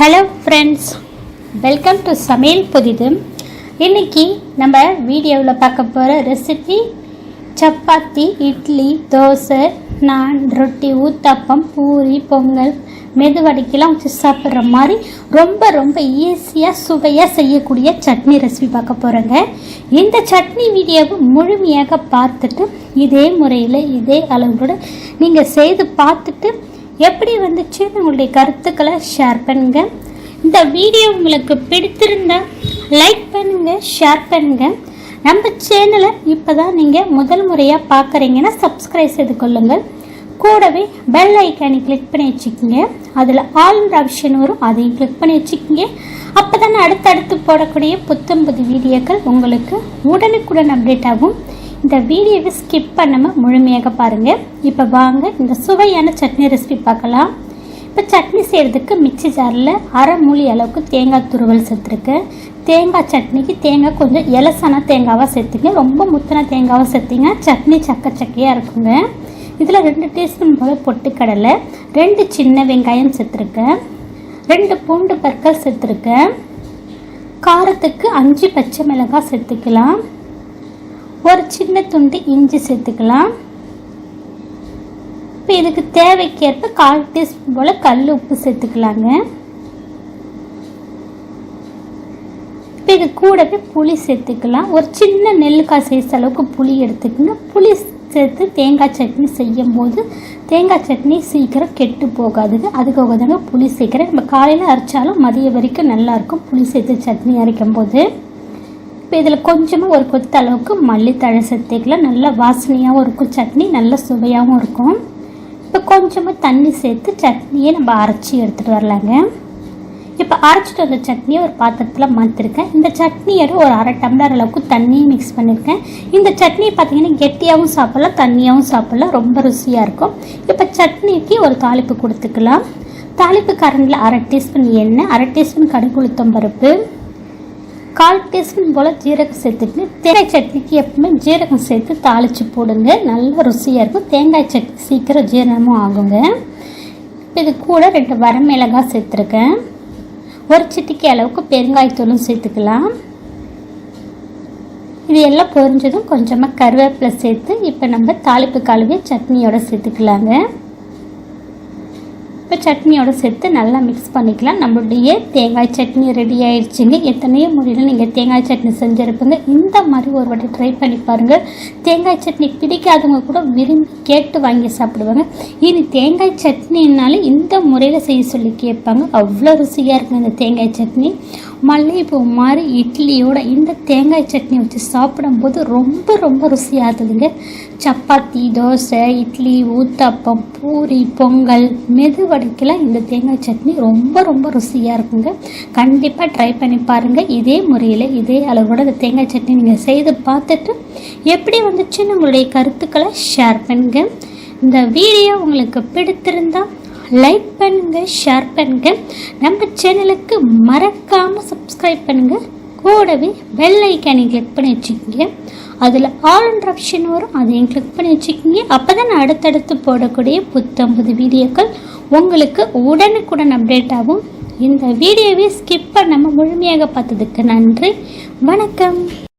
Hello friends welcome to சமையல் புதிது. இன்னைக்கு நம்ம வீடியோவில் பார்க்க போகிற ரெசிபி சப்பாத்தி இட்லி தோசை நான் ரொட்டி ஊத்தப்பம் பூரி பொங்கல் மெதுவடைக்கெல்லாம் வச்சு சாப்பிட்ற மாதிரி ரொம்ப ரொம்ப ஈஸியாக சுவையாக செய்யக்கூடிய சட்னி ரெசிபி பார்க்க போகிறோங்க இந்த சட்னி வீடியோவை முழுமையாக பார்த்துட்டு இதே முறையில் இதே அளவோடு நீங்கள் செய்து பார்த்துட்டு எப்படி வந்துச்சு உங்களுடைய கருத்துக்களை ஷேர் பண்ணுங்க. இந்த வீடியோ உங்களுக்கு பிடித்திருந்தா லைக் பண்ணுங்க ஷேர் பண்ணுங்க. நம்ம சேனலை இப்போ தான் நீங்கள் முதல் முறையாக பார்க்குறீங்கன்னா சப்ஸ்கிரைப் செய்து கொள்ளுங்கள். கூடவே பெல் ஐக்கானை கிளிக் பண்ணி வச்சுக்கோங்க. அதில் ஆல்ன்ற ஆப்ஷன் வரும் அதையும் கிளிக் பண்ணி வச்சுக்கோங்க. அப்போ தானே அடுத்தடுத்து போடக்கூடிய புத்தம் புது வீடியோக்கள் உங்களுக்கு உடனுக்குடன் அப்டேட் ஆகும். இந்த வீடியோவை ஸ்கிப் பண்ணாமல் முழுமையாக பாருங்கள் இப்போ வாங்க இந்த சுவையான சட்னி ரெசிபி பார்க்கலாம். இப்போ சட்னி செய்கிறதுக்கு மிக்சி ஜாரில் அரை மூலி அளவுக்கு தேங்காய் துருவல் சேர்த்துருக்கேன். தேங்காய் சட்னிக்கு தேங்காய் கொஞ்சம் இலசான தேங்காவாக சேர்த்துங்க. ரொம்ப முத்தின தேங்காவாக சேர்த்திங்க சட்னி சக்க சக்கையாக இருக்குங்க. இதில் ரெண்டு டீஸ்பூன் போல் பொட்டுக்கடலை ரெண்டு சின்ன வெங்காயம் சேர்த்துருக்கேன். ரெண்டு பூண்டு பற்கள் சேர்த்துருக்கேன். காரத்துக்கு அஞ்சு பச்சை மிளகாய் சேர்த்துக்கலாம். ஒரு சின்ன துண்டு இஞ்சி சேர்த்துக்கலாம். இப்போ இதுக்கு தேவைக்கேற்ப கால் டீஸ்பூன் போல் கல் உப்பு சேர்த்துக்கலாங்க. இப்போ இது கூடவே புளி சேர்த்துக்கலாம். ஒரு சின்ன நெல்லுக்காய் சைஸ் அளவுக்கு புளி எடுத்துக்கோங்க. புளி சேர்த்து தேங்காய் சட்னி செய்யும் போது தேங்காய் சட்னி சீக்கிரம் கெட்டு போகாதுங்க. அதுக்காக தாங்க புளி சேர்க்குறேன். நம்ம காலையில் அரைச்சாலும் மதிய வரைக்கும் நல்லாயிருக்கும் புளி சேர்த்து சட்னி அரைக்கும் போது இப்போ இதில் கொஞ்சமாக ஒரு கொத்த அளவுக்கு மல்லித்தழை சேர்த்துக்கலாம் நல்லா வாசனையாகவும் இருக்கும். சட்னி நல்ல சுவையாகவும் இருக்கும். இப்போ கொஞ்சமாக தண்ணி சேர்த்து சட்னியை நம்ம அரைச்சி எடுத்துகிட்டு வரலாங்க. இப்போ அரைச்சிட்டு வந்த சட்னியை ஒரு பாத்திரத்தில் மாற்றிருக்கேன் இந்த சட்னியோட ஒரு அரை டம்ளர் அளவுக்கு தண்ணியும் மிக்ஸ் பண்ணியிருக்கேன் இந்த சட்னியை பார்த்தீங்கன்னா கெட்டியாகவும் சாப்பிட்லாம் தண்ணியாகவும் சாப்பிட்லாம். ரொம்ப ருசியாக இருக்கும். இப்போ சட்னிக்கு ஒரு தாளிப்பு கொடுத்துக்கலாம். தாளிப்பு கரண்டில் அரை டீஸ்பூன் எண்ணெய் அரை டீஸ்பூன் கடுகுளுத்தம் பருப்பு கால் டீஸ்பூன் போல் ஜீரகம் சேர்த்துட்டு தேங்காய் சட்னிக்கு எப்பவுமே ஜீரகம் சேர்த்து தாளித்து போடுங்க. நல்லா ருசியாக இருக்கும். தேங்காய் சட்னி சீக்கிரம் ஜீரணமும் ஆகுங்க. இப்போ இது கூட ரெண்டு வரமிளகாய் சேர்த்துருக்கேன். ஒரு சிட்டிக்கு அளவுக்கு பெருங்காயத்தூளும் சேர்த்துக்கலாம். இது எல்லாம் பொரிஞ்சதும் கொஞ்சமாக கருவேப்பிலை சேர்த்து இப்போ நம்ம தாளிப்பு கழுவி சட்னியோடு சேர்த்துக்கலாங்க. இப்போ சட்னியோட சேர்த்து நல்லா மிக்ஸ் பண்ணிக்கலாம். நம்மளுடைய தேங்காய் சட்னி ரெடி ஆயிடுச்சுங்க. எத்தனையோ முறையில் நீங்கள் தேங்காய் சட்னி செஞ்சுருப்பீங்க. இந்த மாதிரி ஒரு வாட்டி ட்ரை பண்ணி பாருங்கள் தேங்காய் சட்னி பிடிக்காதவங்க கூட விரும்பி கேட்டு வாங்கி சாப்பிடுவாங்க. இனி தேங்காய் சட்னினாலே இந்த முறையில் செய்ய சொல்லி கேட்பாங்க. அவ்வளோ ருசியாக இருக்கும் இந்த தேங்காய் சட்னி. மல்லிகைப்பூ மாதிரி இட்லியோட இந்த தேங்காய் சட்னி வச்சு சாப்பிடும்போது ரொம்ப ரொம்ப ருசியாக இருந்ததுங்க. சப்பாத்தி தோசை இட்லி ஊத்தப்பம் பூரி பொங்கல் மெதுவடைக்கெல்லாம் இந்த தேங்காய் சட்னி ரொம்ப ரொம்ப ருசியாக இருக்குங்க. கண்டிப்பாக ட்ரை பண்ணி பாருங்கள் இதே முறையில் இதே அளவோட இந்த தேங்காய் சட்னி நீங்கள் செய்து பார்த்துட்டு எப்படி வந்துச்சுன்னு உங்களுடைய கருத்துக்களை ஷேர் பண்ணுங்கள் இந்த வீடியோ உங்களுக்கு பிடித்திருந்தால் லைக் பண்ணுங்கள் ஷேர் பண்ணுங்கள் நம்ம சேனலுக்கு மறக்காமல் சப்ஸ்கிரைப் பண்ணுங்கள் கூடவே பெல் ஐக்கானை கிளிக் பண்ணி வச்சுக்கோங்க. அதில் ஆல் ஆப்ஷன் வரும். அதையும் கிளிக் பண்ணி வச்சுக்கிங்க. அப்போ தான் அடுத்தடுத்து போடக்கூடிய புத்தம்பது வீடியோக்கள் உங்களுக்கு உடனுக்குடன் அப்டேட் ஆகும். இந்த வீடியோவை ஸ்கிப் பண்ணாமல் முழுமையாக பார்த்ததுக்கு நன்றி. வணக்கம்.